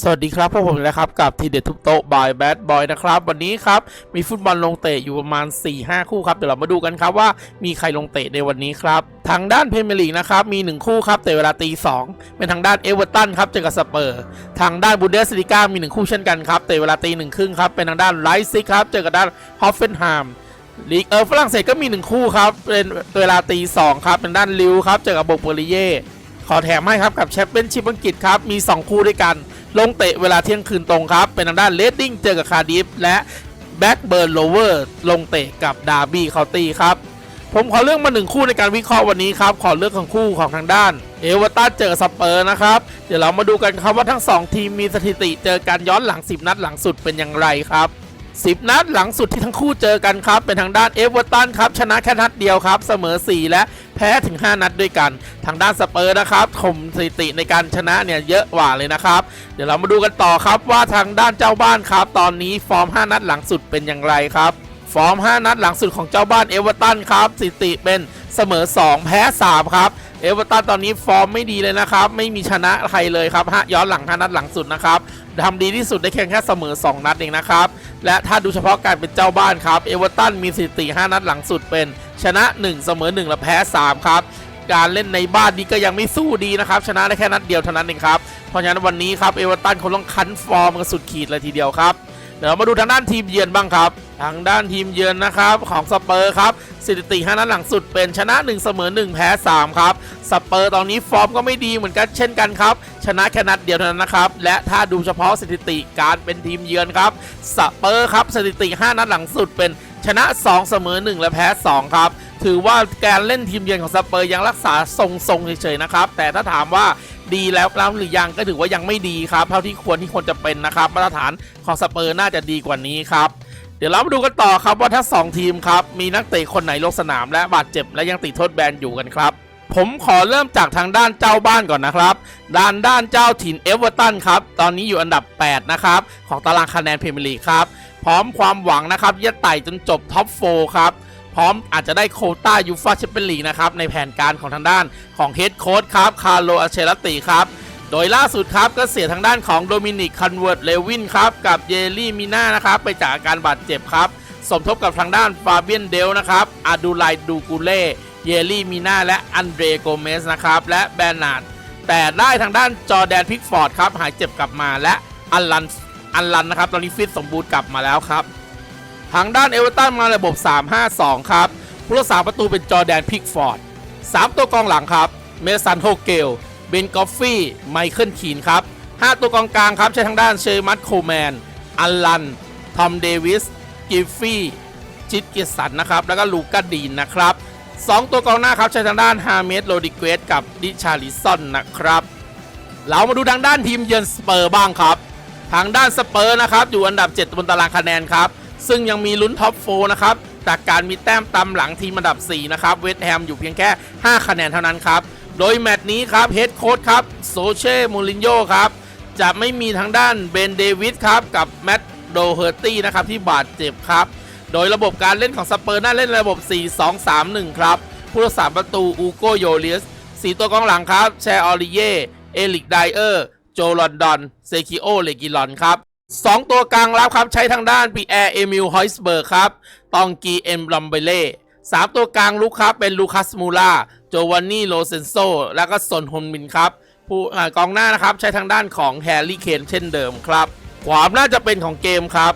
สวัสดีครับพวกผมนะครับกับทีเด็ดทุบโต๊ะบายแบดบอยนะครับ วันนี้ครับ มีฟุตบอลลงเตะอยู่ประมาณ 4-5 คู่ครับ เดี๋ยวเรามาดูกันครับว่ามีใครลงเตะในวันนี้ครับ ทางด้านเพรเมียร์ลีกนะครับ มี 1 คู่ครับเตะเวลาตี 2 เป็นทางด้านเอเวอร์ตันครับเจอกับสเปอร์ ทางด้านบูเดสลิก้ามี 1 คู่เช่นกันครับเตะเวลาตีหนึ่งครึ่งครับเป็นทางด้านไลซิกครับเจอกับด้านฮอฟเฟนไฮม์ลีกเออฝรั่งเศสก็มี 1 คู่ครับเป็นเวลาตีสองครับเป็นด้านลิวครับเจอกับโบกเปอริเย่ขอแถมให้ครับกับแชมเปี้ยนชิพอังกฤษครับมี 2 คู่ด้วยกัน ลงเตะเวลาเที่ยงคืนตรงครับ เป็นทางด้านเลดดิ้งเจอกับคาดิฟและแบ็กเบิร์นโลเวอร์ลงเตะกับดาร์บี้เคาน์ตี้ครับ ผมขอเลือกมาหนึ่งคู่ในการวิเคราะห์วันนี้ครับ ขอเลือกของคู่ของทางด้าน เอเวอร์ตันเจอกับสเปอร์นะครับ เดี๋ยวเรามาดูกันครับว่าทั้ง 2 ทีมมีสถิติเจอกันย้อนหลัง 10 นัดหลังสุดเป็นอย่างไรครับ 10 นัดหลังสุดที่ทั้งคู่เจอกันครับ เป็นทางด้านเอเวอร์ตันครับ ชนะแค่นัดเดียวครับ เสมอ 4 และแพ้ถึง 5 นัดด้วยกัน ทางด้านสเปอร์นะครับถมสถิติในการชนะเนี่ยเยอะกว่าเลยนะครับ เดี๋ยวเรามาดูกันต่อครับว่าทางด้านเจ้าบ้านครับ ตอนนี้ฟอร์ม 5 นัดหลังสุดเป็นอย่างไรครับฟอร์ม 5 นัดหลังสุดของเจ้าบ้านเอเวอร์ตันครับสถิติเป็นเสมอ 2 แพ้ 3 ครับ เอเวอร์ตันตอนนี้ฟอร์มไม่ดีเลยนะครับ ไม่มีชนะใครเลยครับย้อนหลัง 5 นัดหลังสุดนะครับ ทำดีที่สุดได้แค่แค่เสมอ 2 นัดเองนะครับ และถ้าดูเฉพาะการเป็นเจ้าบ้านครับ เอเวอร์ตันมีสถิติ 5 นัดหลังสุดเป็นชนะ 1 เสมอ 1 และแพ้ 3 ครับ การเล่นในบ้านนี้ก็ยังไม่สู้ดีนะครับ ชนะได้แค่นัดเดียวเท่านั้นเองครับ เพราะฉะนั้นวันนี้ครับเอเวอร์ตันคงต้องคันฟอร์มกันสุดขีดเลยทีเดียวครับ เดี๋ยวเรามาดูทางด้านทีมเยือนบ้างครับ ทางด้านทีมเยือนนะครับของสเปอร์ครับสถิติ5นัดหลังสุดเป็นชนะ 1 เสมอ 1 แพ้ 3 ครับ สเปอร์ตอนนี้ฟอร์มก็ไม่ดีเหมือนกันเช่นกันครับ ชนะแค่นัดเดียวเท่านั้นนะครับ และถ้าดูเฉพาะสถิติการเป็นทีมเยือนครับ สเปอร์ครับสถิติ 5 นัดหลังสุดเป็นชนะ 2 เสมอ 1 และแพ้ 2 ครับ ถือว่าการเล่นทีมเยือนของสเปอร์ยังรักษาทรงๆเฉยๆนะครับ แต่ถ้าถามว่าดีแล้วแล้วหรือยังก็ถือว่ายังไม่ดีครับ เท่าที่ควรที่ควรจะเป็นนะครับ มาตรฐานของสเปอร์น่าจะดีกว่านี้ครับ ดี๋ยวเรามาดูกันต่อครับว่าถ้า2ทีมครับมีนักเตะคนไหนลงสนามและบาดเจ็บและยังติดโทษแบนอยู่กันครับผมขอเริ่มจากทางด้านเจ้าบ้านก่อนนะครับ ด้านด้านเจ้าถิ่นเอเวอร์ตันครับ ตอนนี้อยู่อันดับ 8 นะครับ ของตารางคะแนนพรีเมียร์ลีกครับ พร้อมความหวังนะครับจะไต่จนจบท็อป4ครับ พร้อมอาจจะได้โคต้ายูฟาแชมเปี้ยนลีกนะครับ ในแผนการของทางด้านของเฮดโค้ชครับ คาร์โลอาเชลติครับ โดยล่าสุดครับก็เสียทางด้านของโดมินิกคันเวิร์ตเลวินครับกับเยลลี่มิน่านะครับไปจากอาการบาดเจ็บครับ สมทบกับทางด้านฟาเบียนเดลนะครับอาดูไลดูกูเล่เยลลี่มิน่าและอันเดรโกเมสนะครับและแบรนาร์ดแต่ได้ทางด้านจอแดนพิกฟอร์ดครับหายเจ็บกลับมาและอัลลันอัลลันนะครับตอนนี้ฟิตสมบูรณ์กลับมาแล้วครับทางด้านเอเวอร์ตันมาระบบ 3-5-2 ครับผู้รักษาประตูเป็นจอแดนพิกฟอร์ด 3 ตัวกองหลังครับ เมสันโฮเกล เบนกอฟฟี่ไมเคิลคีนครับ 5 ตัวกองกลางครับ ใช้ทางด้านเชมัตโคแมน อัลลัน ทอมเดวิส กิฟฟี่ จิตกิสันนะครับ แล้วก็ลูกาดีนนะครับ 2 ตัวกองหน้าครับ ใช้ทางด้านฮาเมสโรดิเกสกับดิชาริซอนนะครับ เรามาดูทางด้านทีมเยือนสเปอร์บ้างครับ ทางด้านสเปอร์นะครับอยู่อันดับ 7 บนตารางคะแนนครับ ซึ่งยังมีลุ้นท็อปโฟนะครับจากการมีแต้มตำหลังทีมอันดับ 4 นะครับ เวสต์แฮมอยู่เพียงแค่ 5 คะแนนเท่านั้นครับ โดยแมตช์นี้ครับเฮดโค้ชครับโซเช่มูรินโญ่ครับ จะไม่มีทางด้านเบนเดวิสครับ กับแมตต์โดเฮอร์ตี้นะครับ ที่บาดเจ็บครับ โดยระบบการเล่นของสเปอร์น่าเล่นระบบ 4-2-3-1 ครับ ผู้รักษาประตูอูโกโยเลียสสีตัวกองหลังครับ แชร์ออริเย่ เอลิกไดเออร์ โจลอนดอน เซคิโอ เลกิลอนครับสองตัวกลางรับครับ ใช้ทางด้านปีแอร์ เอมิล ฮอยส์เบิร์กครับ ตองกี เอ็มลัมเบเล่ สามตัวกลางลุกครับเป็นลูคัสมูล่าโจวานนี่โลเซนโซแล้วก็ซนฮอนมินครับผู้กองหน้านะครับใช้ทางด้านของแฮร์รี่เคนเช่นเดิมครับความน่าจะเป็นของเกมครับ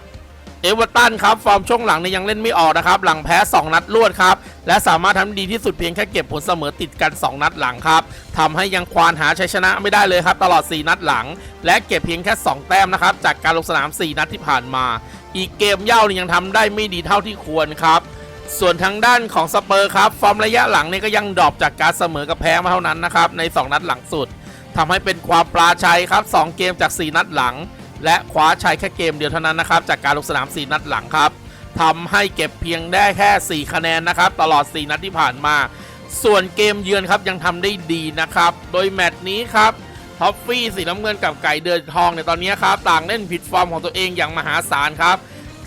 เอเวอร์ตันครับ ฟอร์มช่วงหลังเนี่ยยังเล่นไม่ออกนะครับ หลังแพ้ 2 นัดรวดครับ และสามารถทำดีที่สุดเพียงแค่เก็บผลเสมอติดกัน 2 นัดหลังครับทำให้ยังควานหาชัยชนะไม่ได้เลยครับ ตลอด 4 นัดหลัง และเก็บเพียงแค่ 2 แต้มนะครับ จากการลงสนาม 4 นัดที่ผ่านมา อีกเกมเย่านี่ยังทำได้ไม่ดีเท่าที่ควรครับ ส่วนทางด้านของสเปอร์ครับ ฟอร์มระยะหลังนี่ก็ยังดรอปจากการเสมอกับแพ้มาเท่านั้นนะครับ ใน 2 นัดหลังสุดทำให้เป็นความปลาชัยครับ 2 เกมจาก 4 นัดหลัง และคว้าชัยแค่เกมเดียวเท่านั้นนะครับ จากการลงสนาม 4 นัดหลังครับทำให้เก็บเพียงได้แค่ 4 คะแนนนะครับ ตลอด 4 นัดที่ผ่านมา ส่วนเกมเยือนครับยังทำได้ดีนะครับ โดยแมตช์นี้ครับท็อฟฟี่สีน้ำเงินกับไก่เดือนทองเนี่ยตอนนี้ครับต่างเล่นผิดฟอร์มของตัวเองอย่างมหาศาลครับ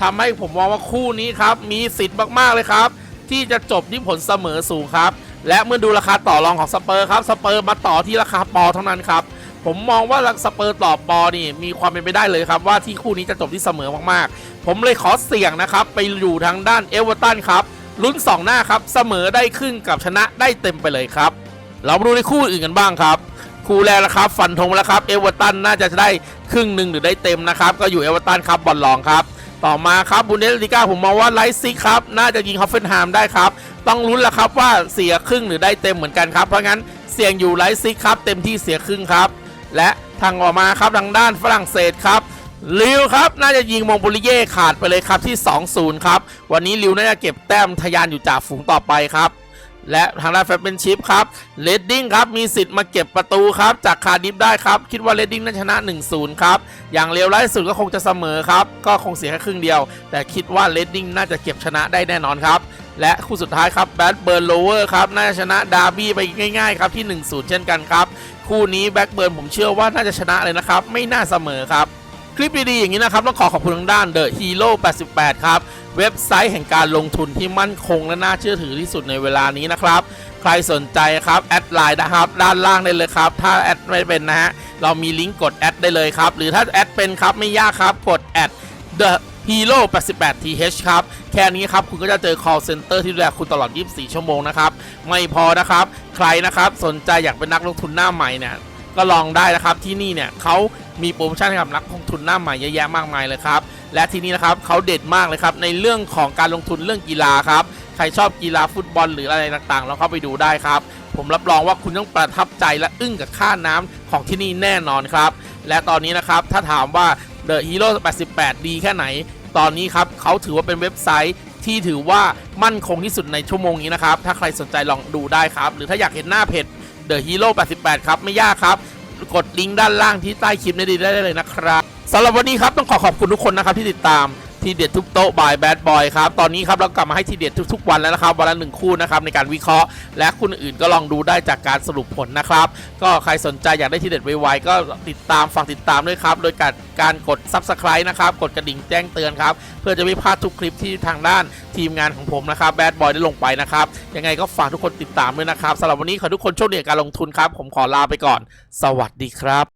ทำให้ผมมองว่าคู่นี้ครับ มีสิทธิ์มากๆเลยครับ ที่จะจบที่ผลเสมอสูงครับ และเมื่อดูราคาต่อรองของสเปอร์ครับสเปอร์มาต่อที่ราคาปอเท่านั้นครับผมมองว่าสเปอร์ต่อปอนี่มีความเป็นไปได้เลยครับว่าที่คู่นี้จะจบที่เสมอมากๆ ผมเลยขอเสี่ยงนะครับ ไปอยู่ทางด้านเอเวอร์ตันครับลุ้น 2 หน้าครับ เสมอได้ครึ่งกับชนะได้เต็มไปเลยครับ เรามาดูในคู่อื่นกันบ้างครับ คู่แรกนะครับ ฟันธงแล้วครับเอเวอร์ตันน่าจะได้ครึ่งหนึ่งหรือได้เต็มนะครับ ก็อยู่เอเวอร์ตันครับบอลลองครับ ต่อมาครับบุนเดสลิก้าผมมองว่าไลฟ์ซิกครับ น่าจะยิงฮอฟเฟนไฮม์ได้ครับ ต้องลุ้นแล้วครับว่าเสียครึ่งหรือได้เต็มเหมือนกันครับ เพราะงั้นเสี่ยงอยู่ไลฟ์ซิกครับ เต็มที่เสียครึ่งครับ และทางออกมาครับทางด้านฝรั่งเศสครับลิวครับ น่าจะยิงมองโปลิเย่ขาดไปเลยครับที่ 2-0 ครับ วันนี้ลิวน่าจะเก็บแต้มทะยานอยู่จากฝูงต่อไปครับ และทางด้านแฟนเป็นชิพครับเลดดิ้งครับ มีสิทธิ์มาเก็บประตูครับ จากคาร์ดิฟได้ครับ คิดว่าเลดดิ้งน่าชนะ 1-0 ครับ อย่างเลวร้ายสุดก็คงจะเสมอครับ ก็คงเสียแค่ครึ่งเดียว แต่คิดว่าเลดดิ้งน่าจะเก็บชนะได้แน่นอนครับ และคู่สุดท้ายครับแบดเบิร์นโลเวอร์ครับ น่าจะชนะดาร์บี้ไปง่ายๆครับที่ 1-0 เช่นกันครับ คู่นี้แบ็กเบิร์นผมเชื่อว่าน่าจะชนะเลยนะครับ ไม่น่าเสมอครับ คลิปดีๆอย่างนี้นะครับต้องขอขอบคุณทางด้าน The Hero 88 ครับ เว็บไซต์แห่งการลงทุนที่มั่นคงและน่าเชื่อถือที่สุดในเวลานี้นะครับ ใครสนใจครับแอดไลน์นะครับ ด้านล่างได้เลยครับ ถ้าแอดไม่เป็นนะฮะเรามีลิงก์กดแอดได้เลยครับ หรือถ้าแอดเป็นครับไม่ยากครับกดแอด The Hero 88 th ครับ แค่นี้ครับ คุณก็จะเจอ call center ที่ดูแลคุณตลอด 24 ชั่วโมงนะครับ ไม่พอนะครับ ใครนะครับสนใจอยากเป็นนักลงทุนหน้าใหม่เนี่ยก็ลองได้นะครับที่นี่เนี่ยเขามีโปรโมชั่นให้กับนักลงทุนหน้าใหม่เยอะแยะมากมายเลยครับ และที่นี่นะครับเขาเด็ดมากเลยครับในเรื่องของการลงทุนเรื่องกีฬาครับใครชอบกีฬาฟุตบอลหรืออะไรต่างๆเราเข้าไปดูได้ครับผมรับรองว่าคุณต้องประทับใจและอึ้งกับค่าน้ำของที่นี่แน่นอนครับ และตอนนี้นะครับถ้าถามว่า The Hero 88 ดีแค่ไหน ตอนนี้ครับเขาถือว่าเป็นเว็บไซต์ที่ถือว่ามั่นคงที่สุดในชั่วโมงนี้นะครับ ถ้าใครสนใจลองดูได้ครับ หรือถ้าอยากเห็นหน้าเพจ The Hero 88 ครับ ไม่ยากครับ กดลิงก์ด้านล่างที่ใต้คลิปนี้ได้เลยนะครับ สำหรับวันนี้ครับต้องขอขอบคุณทุกคนนะครับที่ติดตามทีเด็ดทุกโต๊ะบายแบดบอยครับ ตอนนี้ครับเรากลับมาให้ทีเด็ดทุก ๆ วันแล้วนะครับ วันละหนึ่งคู่นะครับในการวิเคราะห์ และคู่อื่นก็ลองดูได้จากการสรุปผลนะครับ ก็ใครสนใจอยากได้ทีเด็ดไวๆก็ติดตามฝากติดตามด้วยครับ โดยการการกด Subscribe นะครับ กดกระดิ่งแจ้งเตือนครับ เพื่อจะไม่พลาดทุกคลิปที่ทางด้านทีมงานของผมนะครับแบดบอยได้ลงไปนะครับ ยังไงก็ฝากทุกคนติดตามด้วยนะครับสำหรับวันนี้ขอทุกคนโชคดีกับการลงทุนครับ ผมขอลาไปก่อน สวัสดีครับ